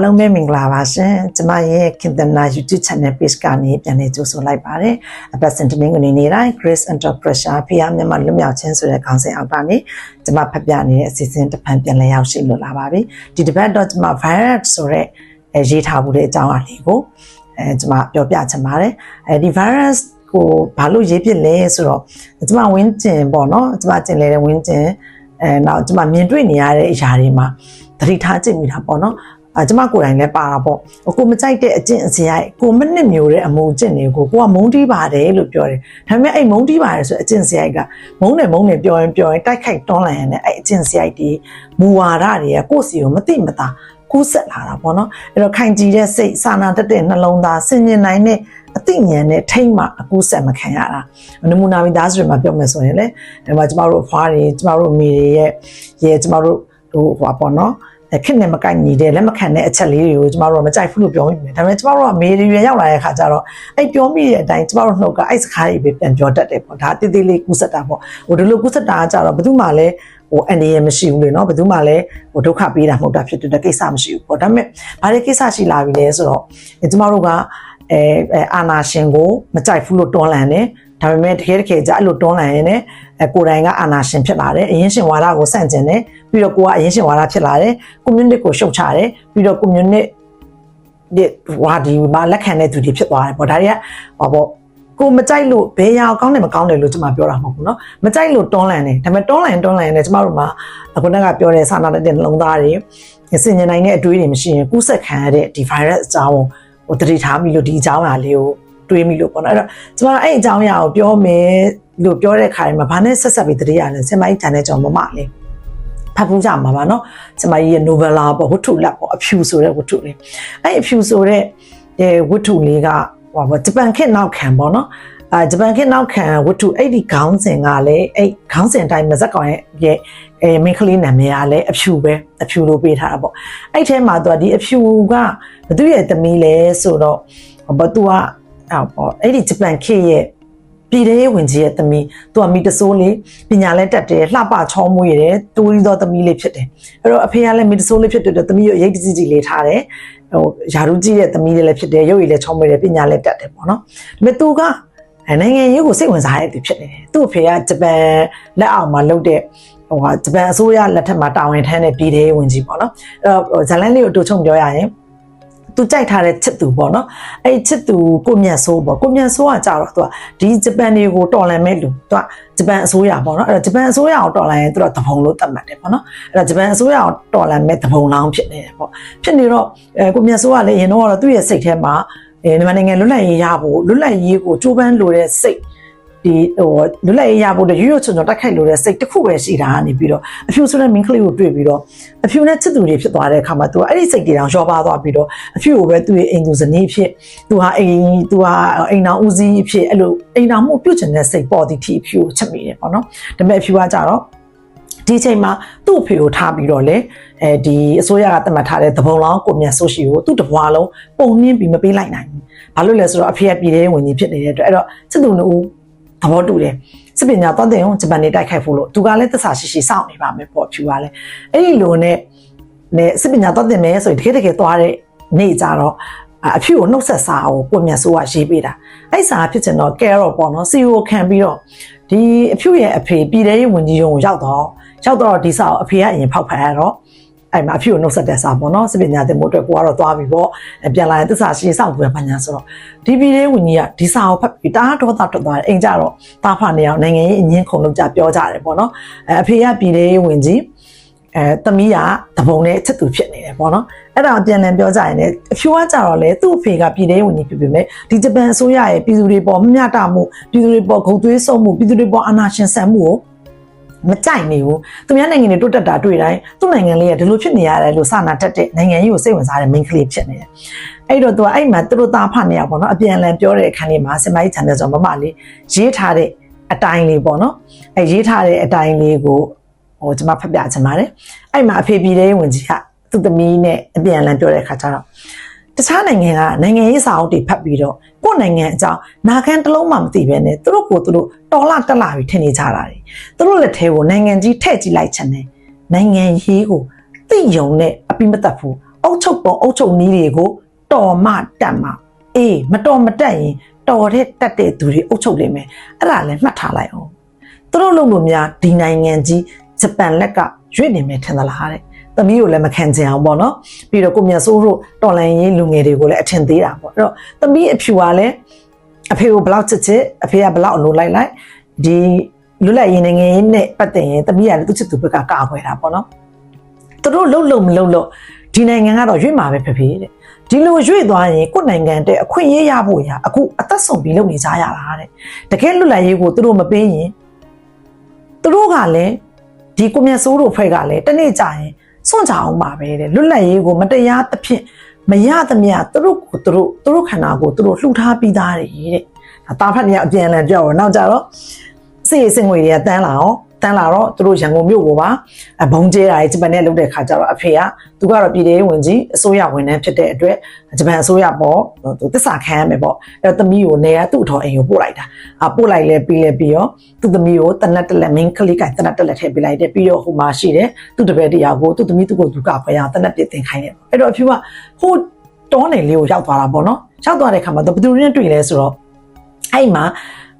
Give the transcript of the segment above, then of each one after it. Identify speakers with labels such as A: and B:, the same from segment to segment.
A: အားလုံးပဲမင်္ဂလာပါရှင်ကျမရဲ့ခင်တနာ YouTube channel page ကနေပြန်လည်ကြိုဆိုလိုက်ပါတယ်အပတ်စဉ်တနင်္ဂနွေနေ့တိုင်း Grace Under Pressure ဖျားမြန်မာလွတ်မြောက်ခြင်းဆိုတဲ့ခေါင်းစဉ်အောက်ကနေကျမဖတ်ပြနေတဲ့အစီအစဉ်တစ်ဖန်ပြန်လည်ရောက်ရှိလို့လာပါပြီဒီတစ်ပတ်တော့ကျမ virus ဆိုတဲ့အဲရေးထားမှုတဲ့အကြောင်းအလေးကိုအဲကျမပြောပြချင်ပါတယ်အဲဒီ virus ကိုဘာလို့ရေးဖြစ်လဲဆိုတော့ကျမဝင်းကျင်ပေါ့နော်ကျမကျင်လေတဲ့ဝင်းကျင်အဲနောက်ကျမမြင်တွေ့နေရတဲ့အရာတွေမှာသတိထားကြည့်မိတာပေါ့နော် အဲကျမကိုယ်တိုင်လည်းပါတာပေါ့ကိုမကြိုက်တဲ့အကျင့်အစရိုက်ကိုမနစ်မျိုးတဲ့အမှုအကျင့်တွေကိုကိုကမုန်းတီးပါတယ်လို့ပြောတယ်ဒါပေမဲ့အဲ့မုန်းတီးပါတယ်ဆိုအကျင့်စရိုက်ကမုန်းတယ်မုန်းတယ်ပြောရင်ပြောရင်တိုက်ခိုက်တွန်းလှန်ရင်လည်းအဲ့အကျင့်စရိုက်တွေမူဝါဒတွေကကိုယ့်စီကိုမသိမသာကူးဆက်လာတာပေါ့နော်အဲ့တော့ခိုင်ကြည်တဲ့စိတ်စာနာတတ်တဲ့နှလုံးသားဆင်ញင်နိုင်တဲ့အသိဉာဏ်နဲ့ထိမ့်မှအကူးဆက်မခံရတာနမူနာမိသားစုတွေမှာပြောမယ်ဆိုရင်လေဒီမှာကျမတို့အဖွားတွေကျမတို့အမေတွေရဲ့ရဲ့ကျမတို့ဟိုဟိုပါပေါ့နော် ခက်နဲ့မကိုက်ညီတဲ့လက်မခံတဲ့အချက်လေးတွေကိုကျမတို့ကမကြိုက်ဘူးလို့ပြောမိတယ်ဒါပေမဲ့ကျမတို့ကမေးရရွယ်ရောက်လာတဲ့အခါကျတော့အဲ့ပြောမိတဲ့အတိုင်းကျမတို့နှုတ်ကအဲ့စကားတွေပဲပြန်ပြောတတ်တယ်ပေါ့ဒါတိတိလေးကူးဆက်တာပေါ့ဟိုဒီလိုကူးဆက်တာကကြတော့ဘယ်သူမှလည်းဟိုအနေရမရှိဘူးလေနော်ဘယ်သူမှလည်းဟိုဒုက္ခပေးတာမဟုတ်တာဖြစ်တဲ့ကိစ္စမရှိဘူးပေါ့ဒါပေမဲ့ဘာတွေကိစ္စရှိလာပြီလဲဆိုတော့ကျမတို့ကအဲအာနာရှင်ကိုမကြိုက်ဘူးလို့တွန်းလှန်တယ် ဒါပေမဲ့တကယ်တကယ်ကြအဲ့လိုတွန်းလှန်ရင်လည်းအဲကိုယ်တိုင်ကအာနာရှင်ဖြစ်လာတယ်အရင်ရှင်ဝါဒကိုစန့်ကျင်တယ်ပြီးတော့ကိုကအရင်ရှင်ဝါဒဖြစ်လာတယ် community ကိုရှုတ်ချတယ်ပြီးတော့ community ဒီဝါဒီမှာလက်ခံတဲ့သူတွေဖြစ်သွားတယ်ပေါ့ဒါတွေကဟောပေါ့ကိုမကြိုက်လို့ဘယ်ရအောင်ကောင်းတယ်မကောင်းတယ်လို့ကျွန်မပြောတာမဟုတ်ဘူးเนาะမကြိုက်လို့တွန်းလှန်တယ်ဒါပေမဲ့တွန်းလှန်တွန်းလှန်နေကျွန်မတို့မှာအခုနကပြောတဲ့စာနာတဲ့နှလုံးသားတွေစင်ញနိုင်တဲ့အတွေးတွေမရှိရင်ကူးဆက်ခံရတဲ့ဒီ virus အကြောင်းကိုတတိထားမိလို့ဒီအကြောင်းအရာလေးကို တွေးမိလို့ပေါ့နော်အဲ့တော့ကျွန်မအဲ့အကြောင်းအရာကိုပြောမယ်လို့ပြောတဲ့ခါမှာဘာနဲ့ဆက်ဆက်ပြီးတတိယလဲဆင်မကြီးတန်တဲ့ကြောင့်မမလေးဖတ်ဖို့ကြမှာပါနော်ဆင်မကြီးရဲ့ novella ပေါ့ဝတ္ထုလက်ပေါ့အဖြူဆိုတဲ့ဝတ္ထုလေးအဲ့အဖြူဆိုတဲ့ဝတ္ထုလေးကဟောပေါ့ဂျပန်ခေတ်နောက်ခံပေါ့နော်အာဂျပန်ခေတ်နောက်ခံဝတ္ထုအဲ့ဒီခေါင်းစဉ်ကလည်းအဲ့ခေါင်းစဉ်တိုင်းမဇက်ကောင်ရဲ့ရဲ့အဲမင်းကလေးနာမည်ကလည်းအဖြူပဲအဖြူလို့ပေးထားတာပေါ့အဲ့ထဲမှာသူကဒီအဖြူကဘသူရဲ့သမီးလဲဆိုတော့ဘသူက အဲ့ပေါ့အဲ့ဒီဂျပန်ခေတ်ရဲ့ပြည်သေးဝင်ကြီးရဲ့သမီးသူကမိတဆိုးလေးပညာလည်းတက်တယ်လှပချောမွေ့တယ်တိုးရီသောသမီးလေးဖြစ်တယ်အဲ့တော့အဖေကလည်းမိတဆိုးလေးဖြစ်တဲ့သမီးကိုရိတ်တစီကြီးလေးထားတယ်ဟိုယာရုကြီးရဲ့သမီးလေးလည်းဖြစ်တယ်ရုပ်ရည်လည်းချောမွေ့တယ်ပညာလည်းတက်တယ်ပေါ့နော်ဒါပေမဲ့သူကနိုင်ငံရေးကိုစိတ်ဝင်စားတဲ့သူဖြစ်နေတယ်သူ့အဖေကဂျပန်လက်အောက်မှာလုပ်တဲ့ဟိုဟာဂျပန်အစိုးရလက်ထက်မှာတာဝန်ထမ်းတဲ့ပြည်သေးဝင်ကြီးပေါ့နော်အဲ့တော့ဇလန်လေးကိုတူချုံပြောရရင် သူကြိုက်ထားတဲ့ချစ်သူပေါ့နော်အဲ့ချစ်သူကိုမြတ်ဆိုးပေါ့ကိုမြတ်ဆိုးကကြတော့သူကဒီဂျပန်တွေကိုတော်လှန်မဲ့လူသူကဂျပန်အစိုးရပေါ့နော်အဲ့တော့ဂျပန်အစိုးရကိုတော်လှန်ရင်သူကတပုံလို့သတ်မှတ်တယ်ပေါ့နော်အဲ့တော့ဂျပန်အစိုးရကိုတော်လှန်မဲ့တပုံလောင်းဖြစ်နေတယ်ပေါ့ဖြစ်နေတော့အဲကိုမြတ်ဆိုးကလည်းရင်တော့ကတော့သူ့ရဲ့စိတ်ထဲမှာအဲမြန်မာနိုင်ငံလွတ်လပ်ရေးရဖို့လွတ်လပ်ရေးကိုကြိုးပမ်းလိုတဲ့စိတ် ဒီဟိုလွတ်လပ်ရေးရဖို့တရွရွချွန်ချွန်တိုက်ခိုက်လို့တဲ့စိတ်တစ်ခုပဲရှိတာကနေပြီးတော့အဖြူဆိုတဲ့မင်းကလေးကိုတွေ့ပြီးတော့အဖြူနဲ့ချစ်သူတွေဖြစ်သွားတဲ့အခါမှာသူကအဲ့ဒီစိတ်တွေတောင်ရောပါသွားပြီးတော့အဖြူကိုပဲသူ့ရဲ့အိမ်သူဇနီးဖြစ်သူဟာအိမ်သူဟာအိမ်တော်ဦးစီးဖြစ်အဲ့လိုအိမ်တော်မှုပြုတ်ချင်တဲ့စိတ်ပေါ်သည်ထိအဖြူကိုချက်မိတယ်ပေါ့နော်ဒါပေမဲ့အဖြူကကြတော့ဒီချိန်မှာသူ့အဖေကိုထားပြီးတော့လေအဲဒီအစိုးရကတတ်မှတ်ထားတဲ့သဘုံလောင်းကိုမြတ်ဆိုးရှိကိုသူ့တဘွားလုံးပုံနှင်းပြီးမပေးလိုက်နိုင်ဘူး။ဘာလို့လဲဆိုတော့အဖေကပြည်ထဲဝင်ကြီးဖြစ်နေတဲ့အတွက်အဲ့တော့စစ်သူတို့ သဘောတူတယ်စစ်ပညာတော့တဲ့ဂျပန်နေတိုက်ခိုက်ဖို့လို့သူကလည်းသက်သာရှိရှိစောင့်နေပါမယ်ပေါ့ဖြူကလည်းအဲ့ဒီလိုနဲ့နဲ့စစ်ပညာတော့တဲ့မယ်ဆိုရင်တကယ်တကယ်သွားတဲ့နေ့ကြတော့အဖြူကိုနှုတ်ဆက်စာကိုကိုမြတ်ဆိုးကရေးပေးတာအဲ့စာဖြစ်ချင်တော့ carrot ပေါ့နော်စီယိုခံပြီးတော့ဒီအဖြူရဲ့အဖေပြည်ထဲရေးဝန်ကြီးရုံကိုရောက်တော့ရောက်တော့ဒီစာကိုအဖေကအရင်ဖောက်ဖက်ရတော့ အဲ့မှာအဖြူကိုနှုတ်ဆက်တဲ့စာပေါ့နော်စစ်ပညာတင်မှုအတွက်ကိုကတော့သွားပြီပေါ့ပြန်လာရင်သစ္စာရှိစောင့်ပြန်ပညာဆိုတော့ဒီပြည်လေးဝင်ကြီးကဒီစာကိုဖတ်ပြီးတားဒေါသထွက်သွားတယ်အိမ်ကြတော့တားဖနေအောင်နိုင်ငံရေးအငင်းခုံလုပ်ကြပြောကြတယ်ပေါ့နော်အဲအဖေကပြည်လေးဝင်ကြီးအဲသမီးကတပုံနဲ့ချစ်သူဖြစ်နေတယ်ပေါ့နော်အဲ့ဒါပြန်လည်ပြောကြရင်လည်းအဖြူကကြတော့လေသူ့အဖေကပြည်လေးဝင်ကြီးဖြစ်ပေမဲ့ဒီဂျပန်အစိုးရရဲ့ပြည်သူတွေပေါ်မမျှတမှုပြည်သူတွေပေါ်ဂုံသွေးဆုံမှုပြည်သူတွေပေါ်အာဏာရှင်ဆန်မှုကို မကြိုက်နေဘူးသူများနိုင်ငံတွေတိုးတက်တာတွေ့တိုင်းသူ့နိုင်ငံလေးကဒီလိုဖြစ်နေရတယ်လို့စာနာတတ်တဲ့နိုင်ငံကြီးကိုစိတ်ဝင်စားတဲ့ main ကလေးဖြစ်နေတယ်အဲ့တော့သူကအဲ့မှာသူတို့သားဖနေရပေါ့နော်အပြန်အလှန်ပြောတဲ့အခန်းလေးမှာစင်မိုင်း channel ဆိုမမလေးရေးထားတဲ့အတိုင်းလေးပေါ့နော်အဲ့ရေးထားတဲ့အတိုင်းလေးကိုဟိုကျွန်မဖတ်ပြချင်ပါတယ်အဲ့မှာအဖေပြည်တဲ့ဝင်ကြီးကသူ့သမီးနဲ့အပြန်အလှန်ပြောတဲ့အခါကျတော့တခြားနိုင်ငံကနိုင်ငံရေးစာအုပ်တွေဖတ်ပြီးတော့ ကိုယ့်နိုင်ငံအကြောင်းနာခံတစ်လုံးမှမသိဘဲနဲ့သူတို့ကိုသူတို့တော်လာတက်လာပြီးထင်နေကြတာတွေသူတို့လက်ထဲကိုနိုင်ငံကြီးထည့်ကြည့်လိုက်ချင်တယ်နိုင်ငံရေးကိုသိယုံနဲ့အပိမတတ်ဘူးအုတ်ချုပ်ပုံအုတ်ချုပ်နီးတွေကိုတော်မတက်မှာအေးမတော်မတက်ရင်တော်တဲ့တက်တဲ့သူတွေအုတ်ချုပ်နေမယ်အဲ့ဒါလည်းမှတ်ထားလိုက်အောင်သူတို့လုံးလို့များဒီနိုင်ငံကြီးဂျပန်လက်ကရွေ့နေမယ်ထင်သလားတဲ့ သမီးတို့လည်းမခံချင်အောင်ပေါ့နော်ပြီးတော့ကိုမြတ်စိုးတို့တော်လန်ရေးလူငယ်တွေကိုလည်းအထင်သေးတာပေါ့အဲ့တော့သမီးအဖြူကလည်းအဖေကိုဘလောက်ချစ်ချစ်အဖေကဘလောက်အလိုလိုက်လိုက်ဒီလွတ်လပ်ရေးနိုင်ငံရေးနဲ့ပတ်သက်ရင်သမီးကလည်းသူချစ်သူဘက်ကကာကွယ်တာပေါ့နော်သူတို့လှုပ်လှုပ်မလှုပ်လှုပ်ဒီနိုင်ငံကတော့ရွေ့မှာပဲဖြစ်ဖြစ်တဲ့ဒီလိုရွေ့သွားရင်ကိုယ့်နိုင်ငံတဲ့အခွင့်အရေးရဖို့ရအခုအသက်ဆုံးပြီးလုပ်နေကြရတာတဲ့တကယ်လွတ်လပ်ရေးကိုသူတို့မပေးရင်သူတို့ကလည်းဒီကွန်မြတ်ဆိုးတို့ဖွဲ့ကလည်းတနေ့ကြာရင် စွန့်ကြအောင်ပါပဲတဲ့လွတ်လပ်ရေးကိုမတရားသဖြင့်မရသမျှသူတို့ကိုသူတို့သူတို့ခန္ဓာကိုသူတို့လှူထားပြီးသားတယ်တဲ့ဒါတာဖတ်နေအပြန်အလှန်ပြောတော့နောက်ကြတော့စိတ်အစင်ငွေတွေကတန်းလာအောင် တန်းလာတော့သူတို့ရန်ကုန်မြို့ကိုပါအဘုံကျဲတာဂျပန်နဲ့လုပ်တဲ့ခါကျတော့အဖေကသူကတော့ပြည်ထောင်ဝင်ကြီးအစိုးရဝန်ထမ်းဖြစ်တဲ့အတွက်ဂျပန်အစိုးရပေါ့သူတစ္ဆာခံရမယ်ပေါ့အဲ့တော့သမီးကိုနေရသူ့ထော်အိမ်ကိုပို့လိုက်တာအပို့လိုက်လဲပြီးလဲပြီးရောသူ့သမီးကိုတနက်တက်လက်မင်းကလေးကတနက်တက်လက်ထည့်ပေးလိုက်တယ်ပြီးတော့ဟိုမှာရှိတယ်သူ့တပည့်တရားကိုသူ့သမီးသူ့ကိုသူကခွဲရတနက်ပြတင်ခိုင်းတယ်အဲ့တော့အဖေကဟိုတောနေလေးကိုရောက်သွားတာပေါ့နော်ရောက်သွားတဲ့ခါမှာသူဘယ်သူနဲ့တွေ့လဲဆိုတော့အဲ့မှာ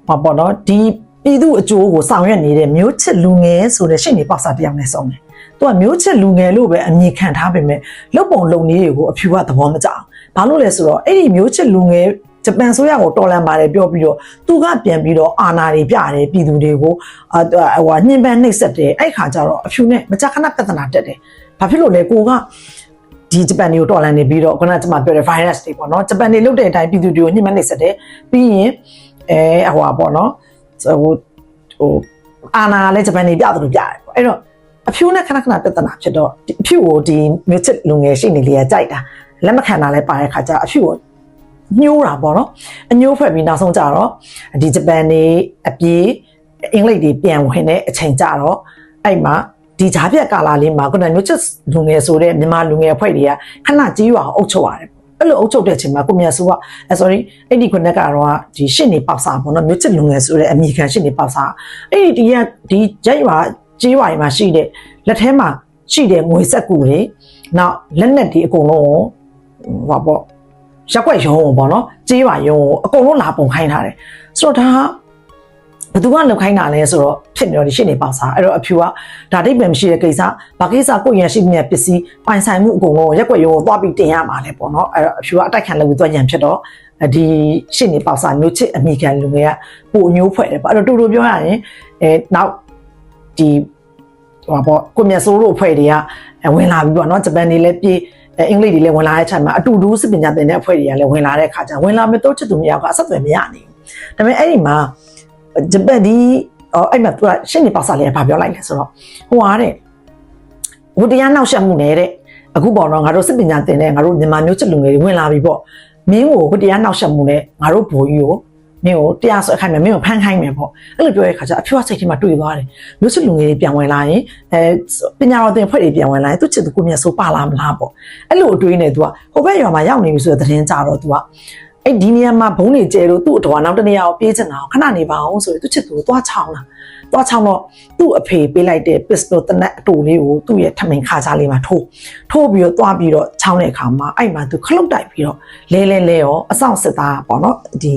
A: ဟောပေါ့နော်ဒီ ပြည်သူအကျိုးကိုဆောင်ရွက်နေတဲ့မျိုးချစ်လူငယ်ဆိုတဲ့ရှင့်နေပေါက်စာတစ်ယောက်နဲ့ဆုံးတယ်။သူကမျိုးချစ်လူငယ်လို့ပဲအမည်ခံထားပေမဲ့လုတ်ပုံလုံနည်းတွေကိုအဖြူကသဘောမကျအောင်။ဘာလို့လဲဆိုတော့အဲ့ဒီမျိုးချစ်လူငယ်ဂျပန်ဆိုရကိုတော်လန်ပါတယ်ပြောပြီးတော့သူကပြန်ပြီးတော့အာနာတွေပြတယ်ပြည်သူတွေကိုအာဟိုညှဉ်းပန်းနှိပ်စက်တယ်အဲ့ခါကျတော့အဖြူနဲ့မကြခဏပြဿနာတက်တယ်။ဘာဖြစ်လို့လဲကိုကဒီဂျပန်တွေကိုတော်လန်နေပြီးတော့ခုနကကျွန်မပြောတဲ့ virus တွေပေါ့နော်ဂျပန်တွေလုတ်တဲ့အတိုင်းပြည်သူတွေကိုညှဉ်းပန်းနှိပ်စက်တယ်ပြီးရင်အဲဟိုပါပေါ့နော် ဟိုဟိုအာနာလည်းဂျပန်နေပြတယ်လို့ပြတယ်ပေါ့အဲ့တော့အဖြူနဲ့ခဏခဏပြဿနာဖြစ်တော့ဒီအဖြူကိုဒီမြို့ချစ်လူငယ်ရှိနေလေးကကြိုက်တာလက်မခံတာလည်းပါတဲ့ခါကျအဖြူကိုညှိုးတာပေါ့နော်အညှိုးဖွဲ့ပြီးနောက်ဆုံးကြတော့ဒီဂျပန်နေအပြေးအင်္ဂလိပ်တွေပြန်ဝင်တဲ့အချိန်ကြတော့အဲ့မှာဒီဂျားပြက်ကာလာလေးမှာခုနမျိုးချစ်လူငယ်ဆိုတဲ့မြန်မာလူငယ်အဖွဲ့တွေကခဏကြီးရွာအုပ်ချုပ်ရတယ် အဲ့လိုအုပ်ချုပ်တဲ့အချိန်မှာကိုမြတ်စုကအဲ sorry အဲ့ဒီခုနကတော့ဒီရှစ်နေပေါက်စားပေါ့နော်မြို့ချစ်လူငယ်ဆိုတဲ့အမိခံရှစ်နေပေါက်စားအဲ့ဒီဒီကဒီရက်ရွာကြီးရွာမှာရှိတဲ့လက်ထဲမှာရှိတဲ့ငွေဆက်ကူတွေနောက်လက်နက်တွေအကုန်လုံးဟိုပေါ့ရက်ွက်ရုံပေါ့နော်ကြီးရွာရုံအကုန်လုံးလာပုံခိုင်းထားတယ်ဆိုတော့ဒါ ဘယ်သူကလုံခိုင်းတာလဲဆိုတော့ဖြစ်နေတော့ဒီရှစ်နေပေါက်စားအဲ့တော့အဖြူကဒါတိတ်ပံမရှိတဲ့ကိစ္စဘာကိစ္စကိုရန်ရှိမြတ်ပစ္စည်းပိုင်ဆိုင်မှုအကုန်လုံးရက်ွက်ရုံကိုသွားပြီးတင်ရမှာလဲပေါ့နော်အဲ့တော့အဖြူကအတိုက်ခံလုပ်ပြီးသွားညံဖြစ်တော့ဒီရှစ်နေပေါက်စားမျိုးချစ်အမိခံလူငယ်ကပိုအညိုးဖွဲ့တယ်ပေါ့အဲ့တော့တူတူပြောရရင်အဲနောက်ဒီဟိုပေါ့ကိုမြတ်စိုးတို့အဖွဲ့တွေကဝင်လာပြီးပေါ့နော်ဂျပန်တွေလည်းပြေးအင်္ဂလိပ်တွေလည်းဝင်လာတဲ့ချိန်မှာအတူတူစစ်ပညာသင်တဲ့အဖွဲ့တွေကလည်းဝင်လာတဲ့ခါကျဝင်လာမဲ့တော့ချစ်သူမြောက်ကအဆက်အသွယ်မရနိုင်ဘူးဒါပေမဲ့အဲ့ဒီမှာ ဂျပန်ဒီအော်အဲ့မှာသူကရှင်းနေပါစားလေးကဘာပြောလိုက်လဲဆိုတော့ဟိုဟာတဲ့ဝတရားနောက်ဆက်မှုနဲ့တဲ့အခုပေါ့နော်ငါတို့စစ်ပညာသင်တဲ့ငါတို့မြန်မာမျိုးချစ်လူငယ်တွေဝင်လာပြီပေါ့မင်းကိုဝတရားနောက်ဆက်မှုနဲ့ငါတို့ဘိုးကြီးကိုမင်းကိုတရားဆွဲခိုင်းမယ်မင်းကိုဖမ်းခိုင်းမယ်ပေါ့အဲ့လိုပြောတဲ့ခါကျအဖြူအစိတ်ထဲမှာတွေ့သွားတယ်မျိုးစစ်လူငယ်တွေပြန်ဝင်လာရင်အဲပညာတော်သင်ဖွဲ့တွေပြန်ဝင်လာရင်သူချစ်သူကိုမြတ်ဆိုးပါလာမလားပေါ့အဲ့လိုအတွေးနဲ့ तू ကဟိုဘက်ရွာမှာရောက်နေပြီဆိုတဲ့သတင်းကြတော့ तू က အဲ့ဒီနေရာမှာဘုံနေကျဲလို့သူ့အတော်နောက်တနေရာကိုပြေးချင်တာခဏနေပါအောင်ဆိုရင်သူချစ်သူကိုသွားချောင်းလာသွားချောင်းတော့သူ့အဖေပေးလိုက်တဲ့ pistol တနက်အတူလေးကိုသူ့ရဲ့ထမင်ခါစားလေးမှာထိုးထိုးပြီးတော့သွားပြီးတော့ချောင်းတဲ့အခါမှာအဲ့မှာသူခလုတ်တိုက်ပြီးတော့လဲလဲလဲရောအဆောင်စစ်သားပေါ့နော်ဒီ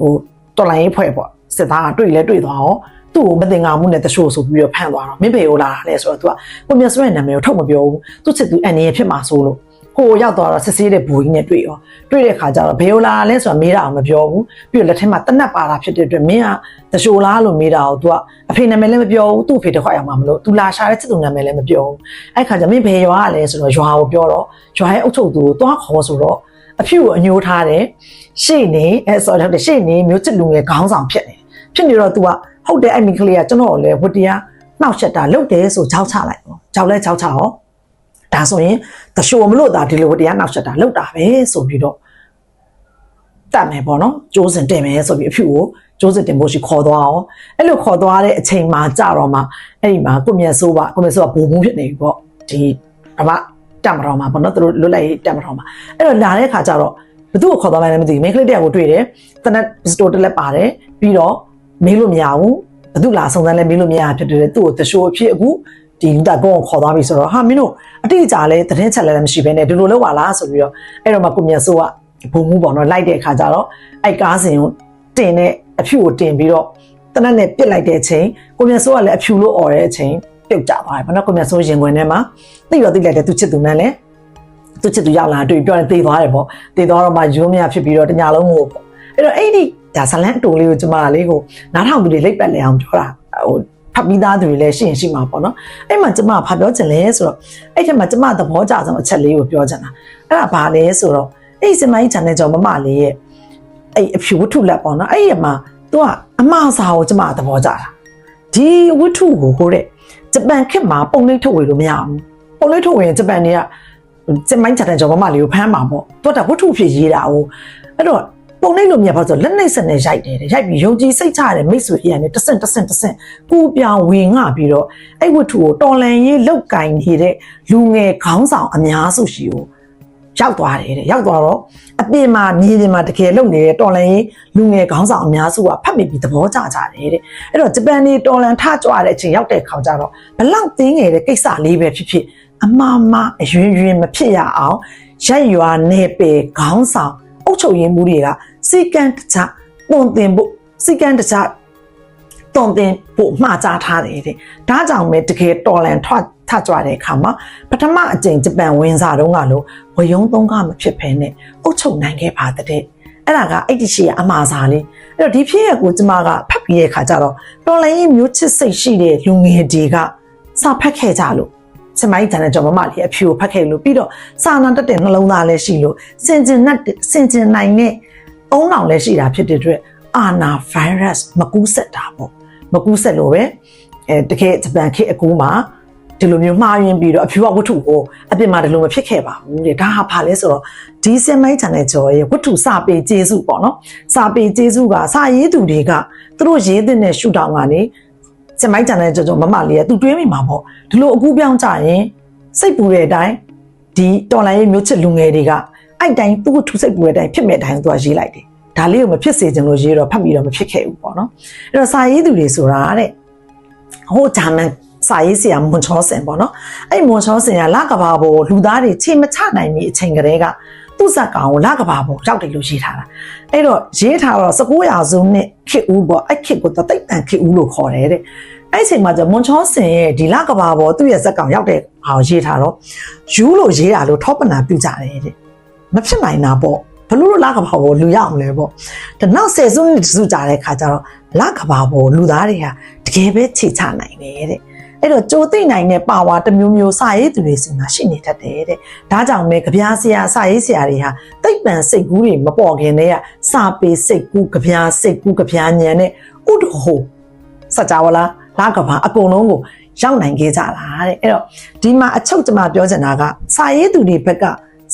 A: ဟိုတော်လိုင်းရေးဖွဲ့ပေါ့စစ်သားကတွေ့လဲတွေ့သွားရောသူ့ကိုမတင်ငါမှုနဲ့တချို့ဆိုပြီးတော့ဖမ်းသွားတော့မင်းဖေကိုလာတာလဲဆိုတော့ तू ကကိုမြတ်စွဲနာမည်ကိုထုတ်မပြောဘူးသူ့ချစ်သူအန်နီရဖြစ်မှာဆိုလို့ ကိုရောက်သွားတော့စစ်ဆေးတဲ့ဘူကြီးနဲ့တွေ့ရောတွေ့တဲ့ခါကျတော့ဘေယိုလာလဲဆိုတာမေးတာအောင်မပြောဘူးပြီးတော့လက်ထက်မှာတနတ်ပါတာဖြစ်တဲ့အတွက်မင်းကတရှိုလားလို့မေးတာကို तू ကအဖေနာမည်လည်းမပြောဘူးသူ့အဖေတစ်ခွက်ရောက်မှာမလို့ तू လာရှာတဲ့ချစ်သူနာမည်လည်းမပြောဘူးအဲ့ခါကျမင်းဘေရွာကလဲဆိုတော့ရွာကိုပြောတော့ရွာရဲ့အုပ်ချုပ်သူကိုသွားခေါ်ဆိုတော့အဖြူကိုအညိုးထားတယ်ရှေ့နေအဲဆိုတော့ရှေ့နေမျိုးချစ်လူငယ်ခေါင်းဆောင်ဖြစ်နေဖြစ်နေတော့ तू ကဟုတ်တယ်အဲ့မိကလေးကကျွန်တော်လည်းဝတ္တရားနှောက်ချက်တာလုပ်တယ်ဆိုကြောက်ချလိုက်ပေါ့ကြောက်လဲကြောက်ချရော ဒါဆိုရင်တရှိုမလို့ဒါဒီလိုတရားနောက်ဆက်တာလောက်တာပဲဆိုပြီးတော့တတ်မယ်ပေါ့နော်ကျိုးစင်တင်မယ်ဆိုပြီးအဖြူကိုကျိုးစင်တင်ဖို့ရှိခေါ်သွားအောင်အဲ့လိုခေါ်သွားတဲ့အချိန်မှာကြတော့မှအဲ့ဒီမှာကိုမြတ်ဆိုးပါကိုမြတ်ဆိုးကဘုံမှုဖြစ်နေပြီပေါ့ဒီအမတက်မတော်မှာပေါ့နော်သူတို့လွတ်လိုက်တက်မတော်မှာအဲ့တော့လာတဲ့ခါကျတော့ဘသူ့ကိုခေါ်သွားမှလည်းမသိဘူးမိန်းကလေးတယောက်ကိုတွေ့တယ်တနက်စတိုတက်လက်ပါတယ်ပြီးတော့မေးလို့မရဘူးဘသူလာစုံစမ်းလဲမေးလို့မရဖြစ်တယ်သူ့ကိုတရှိုးအဖြစ်အခု ဒီလူတက်ကုန်းကိုခေါ်သွားပြီဆိုတော့ဟာမင်းတို့အတိအကျလဲသတင်းချက်လဲလည်းမရှိဘဲနဲ့ဒီလိုလုပ်ပါလားဆိုပြီးတော့အဲ့တော့မှကိုမြတ်စိုးကဘုံမှုပေါ့နော်လိုက်တဲ့အခါကျတော့အဲ့ကားစင်ကိုတင်တဲ့အဖြူကိုတင်ပြီးတော့တနက်နဲ့ပြစ်လိုက်တဲ့အချိန်ကိုမြတ်စိုးကလည်းအဖြူလို့អော်တဲ့အချိန်ပြုတ်ကျသွားတယ်ဘာလို့ကိုမြတ်စိုးရင်ခွင်ထဲမှာသိတော့သိလိုက်တယ်သူချစ်သူနဲ့လည်းသူချစ်သူရောက်လာတွေ့ပြောတယ်တေးသွားတယ်ပေါ့တေးသွားတော့မှရိုးမြဖြစ်ပြီးတော့တညာလုံးကိုပေါ့အဲ့တော့အဲ့ဒီဒါဇလန်အတူလေးကိုကျမလေးကိုနားထောင်သူတွေလိပ်ပတ်လဲအောင်ပြောတာဟို ဖတ်ပြီးသားသူတွေလည်းရှိရင်ရှိမှာပေါ့နော်အဲ့မှာကျမဖတ်ပြောချင်လဲဆိုတော့အဲ့ထက်မှာကျမသဘောကျဆုံးအချက်လေးကိုပြောချင်တာအဲ့ဒါဘာလဲဆိုတော့အဲ့ဒီစမိုင်းချန်နယ်ကြောင့်မမလေးရဲ့အဲ့အဖြူဝတ္ထုလက်ပေါ့နော်အဲ့ဒီမှာသူကအမှားစာကိုကျမသဘောကျတာဒီဝတ္ထုကိုဟိုတဲ့ဂျပန်ခေတ်မှာပုံလေးထုတ်ဝေလို့မရဘူးပုံလေးထုတ်ဝေရင်ဂျပန်တွေကစမိုင်းချန်နယ်ကြောင့်မမလေးကိုဖမ်းမှာပေါ့သူကဝတ္ထုဖြစ်ရေးတာကိုအဲ့တော့ ပုံလိုက်လို့မြတ်ပါဆိုလက်နှိပ်စက်နဲ့ရိုက်တယ်တဲ့ရိုက်ပြီးယုံကြည်စိတ်ချတဲ့မိတ်ဆွေအရန်နဲ့တဆင့်တဆင့်တဆင့်ကိုပြောင်ဝင်ငှပြီးတော့အဲ့ဝတ္ထုကိုတော်လန်ရေးလောက်ကင်နေတဲ့လူငယ်ခေါင်းဆောင်အများစုရှိကိုရောက်သွားတယ်တဲ့ရောက်သွားတော့အပြင်မှာမြေပြင်မှာတကယ်လုံနေတဲ့တော်လန်ရေးလူငယ်ခေါင်းဆောင်အများစုကဖတ်မိပြီးသဘောကျကြတယ်တဲ့အဲ့တော့ဂျပန်နေတော်လန်ထကြွတဲ့အချိန်ရောက်တဲ့ခါကျတော့ဘလောက်တင်းငယ်တဲ့ကိစ္စလေးပဲဖြစ်ဖြစ်အမမအရွင်ရွင်မဖြစ်ရအောင်ရိုက်ရွာနေပေခေါင်းဆောင်အုပ်ချုပ်ရေးမှုတွေက စီကံတခြားပုံတင်ဖို့စီကံတခြားတုံတင်ဖို့မှားကြားထားတယ်တဲ့ဒါကြောင့်ပဲတကယ်တော်လန်ထွက်ထကြွတဲ့အခါမှာပထမအကြိမ်ဂျပန်ဝင်စားတုန်းကလို့ဝယုံသုံးကမဖြစ်ဖဲနဲ့အုပ်ချုပ်နိုင်ခဲ့ပါတဲ့အဲ့ဒါကအဲ့ဒီရှိရအမှားစားလေးအဲ့တော့ဒီဖြစ်ရကိုကျမကဖတ်ပြီးတဲ့အခါကျတော့တော်လန်ရေးမျိုးချစ်စိတ်ရှိတဲ့လူငယ်တွေကစာဖတ်ခဲ့ကြလို့စမိုင်းတန်တဲ့ကြောင့်မမလေးအဖြူကိုဖတ်ခဲ့လို့ပြီးတော့စာနာတက်တဲ့နှလုံးသားလည်းရှိလို့စင်ကျင်နဲ့စင်ကျင်နိုင်တဲ့ အုံနောင်လည်းရှိတာဖြစ်တဲ့အတွက်အာနာဗိုင်းရပ်စ်မကူးဆက်တာပေါ့မကူးဆက်လို့ပဲအဲတကယ်ဂျပန်ခေတ်အကူမှာဒီလိုမျိုးမှားယွင်းပြီးတော့အဖြူဝတ္ထုကိုအပြင်မှာဒီလိုမဖြစ်ခဲ့ပါဘူးတဲ့ဒါဟာဘာလဲဆိုတော့ဒီစင်မိုင်းချန်တဲ့ကျော်ရဲ့ဝတ္ထုစာပေကျေးဇူးပေါ့နော်စာပေကျေးဇူးကစာရေးသူတွေကသူတို့ရေးတဲ့ရှုထောင့်ကနေစင်မိုင်းချန်တဲ့ကျော်ကျော်မမလေးကသူတွေးမိမှာပေါ့ဒီလိုအကူပြောင်းကြရင်စိတ်ပူတဲ့အတိုင်းဒီတော်လိုင်းရေးမျိုးချစ်လူငယ်တွေက အဲ့တိုင်းသူ့ကိုထူစိတ်ပူတဲ့အတိုင်းဖြစ်မဲ့အတိုင်းသူကရေးလိုက်တယ်ဒါလေးကိုမဖြစ်စေချင်လို့ရေးတော့ဖတ်ပြီးတော့မဖြစ်ခဲ့ဘူးပေါ့နော်အဲ့တော့စာရေးသူတွေဆိုတာတဲ့ဟိုဂျာမန်စာရေးဆရာမွန်ချောစင်ပေါ့နော်အဲ့မွန်ချောစင်ကလကဘာပေါ်လူသားတွေချိန်မချနိုင်မီအချိန်ကလေးကသူ့ဇက်ကောင်ကိုလကဘာပေါ်ရောက်တယ်လို့ရေးထားတာအဲ့တော့ရေးထားတော့19ရာစုနှစ်ခေတ်ဦးပေါ့အဲ့ခေတ်ကိုတိတ်တန်ခေတ်ဦးလို့ခေါ်တယ်တဲ့အဲ့ချိန်မှာကျမွန်ချောစင်ရဲ့ဒီလကဘာပေါ်သူ့ရဲ့ဇက်ကောင်ရောက်တဲ့ဟာကိုရေးထားတော့ယူလို့ရေးတာလို့ထောပနာပြုကြတယ်တဲ့ မဖြစ်နိုင်တာပေါ့ဘလို့လကဘာပေါ်လူရအောင်လဲပေါ့ဒါနောက်ဆယ်စုနှစ်စုကြာတဲ့ခါကျတော့လကဘာပေါ်လူသားတွေဟာတကယ်ပဲခြေချနိုင်တယ်တဲ့အဲ့တော့ကြိုသိနိုင်တဲ့ပါဝါတစ်မျိုးမျိုးစာရေးသူတွေစီမှာရှိနေတတ်တယ်တဲ့ဒါကြောင့်ပဲကြပြားဆရာစာရေးဆရာတွေဟာတိတ်ပံစိတ်ကူးတွေမပေါ်ခင်တည်းကစာပေစိတ်ကူးကြပြားစိတ်ကူးကြပြားညံနဲ့ဥဒဟိုစကြဝဠာလကဘာအကုန်လုံးကိုရောက်နိုင်ခဲ့ကြတာတဲ့အဲ့တော့ဒီမှာအချုပ်ကျမပြောချင်တာကစာရေးသူတွေဘက်က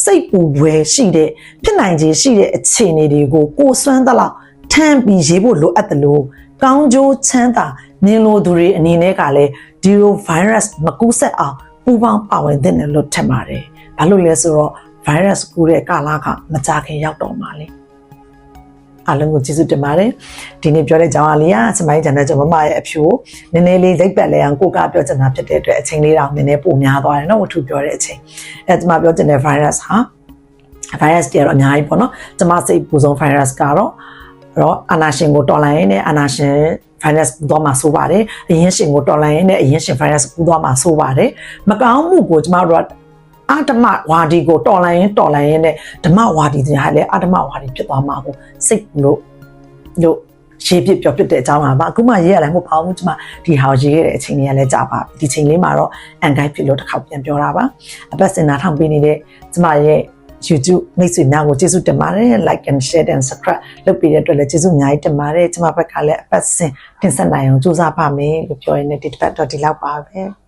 A: စိတ်ပူပွဲရှိတဲ့ဖြစ်နိုင်ခြေရှိတဲ့အခြေအနေတွေကိုကိုယ်စွမ်းသလောက်ထမ်းပြီးရေးဖို့လိုအပ်တယ်လို့ကောင်းကျိုးချမ်းသာမြင်လို့သူတွေအနေနဲ့ကလည်းဒီလို virus မကူးစက်အောင်ပူပေါင်းပါဝင်တဲ့လို့ထင်ပါတယ်။ဘာလို့လဲဆိုတော့ virus ကူးတဲ့ကာလကမကြခင်ရောက်တော့မှလေ။ အားလုံးကိုကျေးဇူးတင်ပါတယ်။ဒီနေ့ပြောတဲ့ကြောင်းအားလေးကစမိုင်းဂျန်တဲ့ကျွန်မမရဲ့အဖြူနည်းနည်းလေးလိပ်ပတ်လဲအောင်ကိုကပြောချင်တာဖြစ်တဲ့အတွက်အချိန်လေးတောင်နည်းနည်းပိုများသွားတယ်နော်ဝတ္ထုပြောတဲ့အချိန်။အဲကျွန်မပြောချင်တဲ့ virus ဟာ virus တွေကတော့အများကြီးပေါ့နော်။ကျွန်မစိတ်ပူဆုံး virus ကတော့တော့အာနာရှင်ကိုတော်လိုင်းရင်းနဲ့အာနာရှင် finance ပူသွားမှာဆိုပါတယ်အရင်ရှင်ကိုတော်လိုင်းရင်းနဲ့အရင်ရှင် finance ပူသွားမှာဆိုပါတယ်မကောင်းမှုကိုကျမတို့က အဓမ္မဝါဒီကိုတော်လိုင်းရင်တော်လိုင်းရင်နဲ့ဓမ္မဝါဒီတွေကလည်းအဓမ္မဝါဒီဖြစ်သွားမှာကိုစိတ်လို့လို့ရေးပြပြောပြတဲ့အကြောင်းပါပါအခုမှရေးရလည်းမဟုတ်ပါဘူးကျမဒီဟာရေးခဲ့တဲ့အချိန်လေးကလည်းကြာပါပြီဒီချိန်လေးမှာတော့အန်ဂိုက်ဖြစ်လို့တစ်ခေါက်ပြန်ပြောတာပါအပတ်စင်နာထောင်ပေးနေတဲ့ကျမရဲ့ YouTube မိတ်ဆွေများကိုကျေးဇူးတင်ပါတယ် like and share and subscribe လုပ်ပေးတဲ့အတွက်လည်းကျေးဇူးအများကြီးတင်ပါတယ်ကျွန်မဘက်ကလည်းအပတ်စဉ်တင်ဆက်နိုင်အောင်ကြိုးစားပါမယ်လို့ပြောရင်းနဲ့ဒီတစ်ပတ်တော့ဒီလောက်ပါပဲ